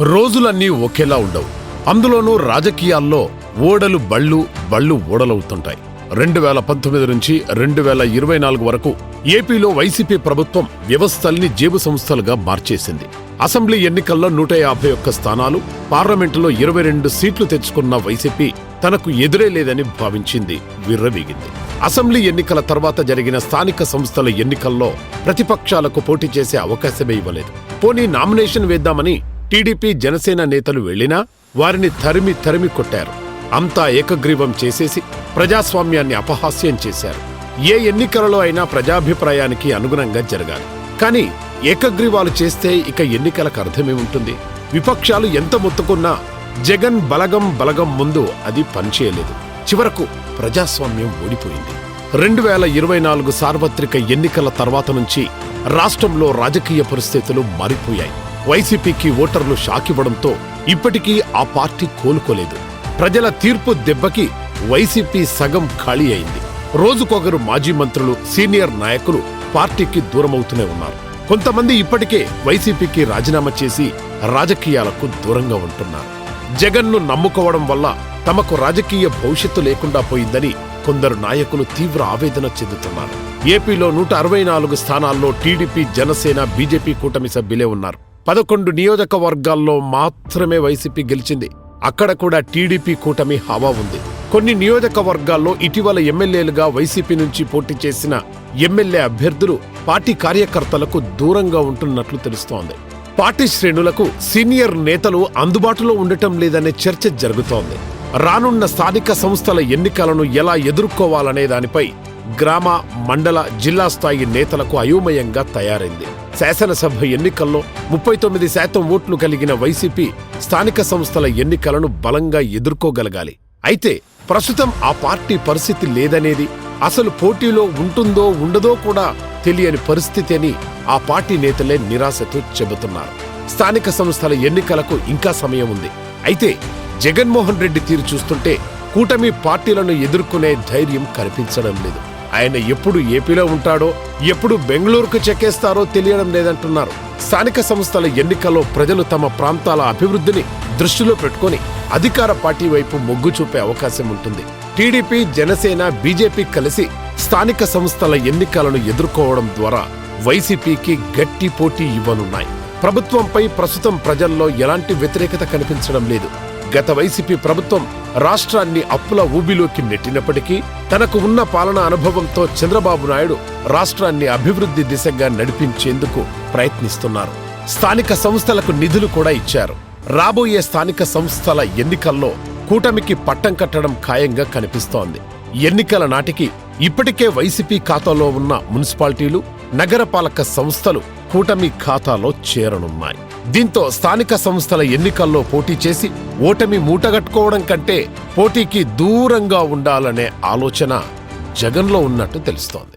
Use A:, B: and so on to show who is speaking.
A: రోజులన్నీ ఒకేలా ఉండవు. అందులోనూ రాజకీయాల్లో ఓడలు బళ్ళు బళ్ళు ఓడలవుతుంటాయి. రెండు వేల పంతొమ్మిది నుంచి రెండు వేల ఇరవై నాలుగు వరకు ఏపీలో వైసీపీ ప్రభుత్వం వ్యవస్థల్ని జేబు సంస్థలుగా మార్చేసింది. అసెంబ్లీ ఎన్నికల్లో నూట యాభై ఒక్క స్థానాలు పార్లమెంటులో ఇరవై రెండు సీట్లు తెచ్చుకున్న వైసీపీ తనకు ఎదురే లేదని భావించింది. విర్రవీగింది. అసెంబ్లీ ఎన్నికల తర్వాత జరిగిన స్థానిక సంస్థల ఎన్నికల్లో ప్రతిపక్షాలకు పోటీ చేసే అవకాశమే ఇవ్వలేదు. పోనీ నామినేషన్ వేద్దామని టీడీపీ జనసేన నేతలు వెళ్ళినా వారిని తరిమి తరిమి కొట్టారు. అంతా ఏకగ్రీవం చేసేసి ప్రజాస్వామ్యాన్ని అపహాస్యం చేశారు. ఏ ఎన్నికలలో అయినా ప్రజాభిప్రాయానికి అనుగుణంగా జరగాలి. కానీ ఏకగ్రీవాలు చేస్తే ఇక ఎన్నికలకు అర్థమేముంటుంది విపక్షాలు ఎంత మొత్తుకున్నా జగన్ బలగం బలగం ముందు అది పనిచేయలేదు. చివరకు ప్రజాస్వామ్యం ఓడిపోయింది. రెండు వేల ఇరవై నాలుగు సార్వత్రిక ఎన్నికల తర్వాత నుంచి రాష్ట్రంలో రాజకీయ పరిస్థితులు మారిపోయాయి. వైసీపీకి ఓటర్లు షాక్ ఇవ్వడంతో ఇప్పటికీ ఆ పార్టీ కోలుకోలేదు. ప్రజల తీర్పు దెబ్బకి వైసీపీ సగం ఖాళీ అయింది. రోజుకొకరు మాజీ మంత్రులు సీనియర్ నాయకులు పార్టీకి దూరమవుతూనే ఉన్నారు. కొంతమంది ఇప్పటికే వైసీపీకి రాజీనామా చేసి రాజకీయాలకు దూరంగా ఉంటున్నారు. జగన్ను నమ్ముకోవడం వల్ల తమకు రాజకీయ భవిష్యత్తు లేకుండా పోయిందని కొందరు నాయకులు తీవ్ర ఆవేదన చెందుతున్నారు. ఏపీలో నూట అరవై నాలుగు స్థానాల్లో టీడీపీ జనసేన బీజేపీ కూటమి సభ్యులే ఉన్నారు. పదకొండు నియోజకవర్గాల్లో మాత్రమే వైసీపీ గెలిచింది. అక్కడ కూడా టీడీపీ కూటమి హవా ఉంది. కొన్ని నియోజకవర్గాల్లో ఇటీవల ఎమ్మెల్యేలుగా వైసీపీ నుంచి పోటీ చేసిన ఎమ్మెల్యే అభ్యర్థులు పార్టీ కార్యకర్తలకు దూరంగా ఉంటున్నట్లు తెలుస్తోంది. పార్టీ శ్రేణులకు సీనియర్ నేతలు అందుబాటులో ఉండటం లేదనే చర్చ జరుగుతోంది. రానున్న స్థానిక సంస్థల ఎన్నికలను ఎలా ఎదుర్కోవాలనే దానిపై గ్రామ మండల జిల్లా స్థాయి నేతలకు అయోమయంగా తయారైంది. శాసనసభ ఎన్నికల్లో ముప్పై తొమ్మిది శాతం ఓట్లు కలిగిన వైసీపీ స్థానిక సంస్థల ఎన్నికలను బలంగా ఎదుర్కోగలగాలి. అయితే ప్రస్తుతం ఆ పార్టీ పరిస్థితి లేదనేది అసలు పోటీలో ఉంటుందో ఉండదో కూడా తెలియని పరిస్థితి అని ఆ పార్టీ నేతలే నిరాశతో చెబుతున్నారు. స్థానిక సంస్థల ఎన్నికలకు ఇంకా సమయం ఉంది. అయితే జగన్మోహన్ రెడ్డి తీరు చూస్తుంటే కూటమి పార్టీలను ఎదుర్కొనే ధైర్యం కనిపించడం లేదు. ఆయన ఎప్పుడు ఏపీలో ఉంటాడో ఎప్పుడు బెంగళూరుకు చెక్కేస్తారో తెలియడం లేదంటున్నారు. స్థానిక సంస్థల ఎన్నికల్లో ప్రజలు తమ ప్రాంతాల అభివృద్ధిని దృష్టిలో పెట్టుకొని అధికార పార్టీ వైపు మొగ్గు చూపే అవకాశం ఉంటుంది. టీడీపీ జనసేన బీజేపీ కలిసి స్థానిక సంస్థల ఎన్నికలను ఎదుర్కోవడం ద్వారా వైసీపీకి గట్టి పోటీ ఇవ్వనున్నాయి. ప్రభుత్వంపై ప్రస్తుతం ప్రజల్లో ఎలాంటి వ్యతిరేకత కనిపించడం లేదు. గత వైసీపీ ప్రభుత్వం రాష్ట్రాన్ని అప్పుల ఊబిలోకి నెట్టినప్పటికీ తనకు ఉన్న పాలనా అనుభవంతో చంద్రబాబు నాయుడు రాష్ట్రాన్ని అభివృద్ధి దిశగా నడిపించేందుకు ప్రయత్నిస్తున్నారు. స్థానిక సంస్థలకు నిధులు కూడా ఇచ్చారు. రాబోయే స్థానిక సంస్థల ఎన్నికల్లో కూటమికి పట్టం కట్టడం ఖాయంగా కనిపిస్తోంది. ఎన్నికల నాటికి ఇప్పటికే వైసీపీ ఖాతాలో ఉన్న మున్సిపాలిటీలు నగరపాలక సంస్థలు కూటమి ఖాతాలో చేరనున్నాయి. దీంతో స్థానిక సంస్థల ఎన్నికల్లో పోటీ చేసి ఓటమి మూటగట్టుకోవడం కంటే పోటీకి దూరంగా ఉండాలనే ఆలోచన జగన్లో ఉన్నట్టు తెలుస్తోంది.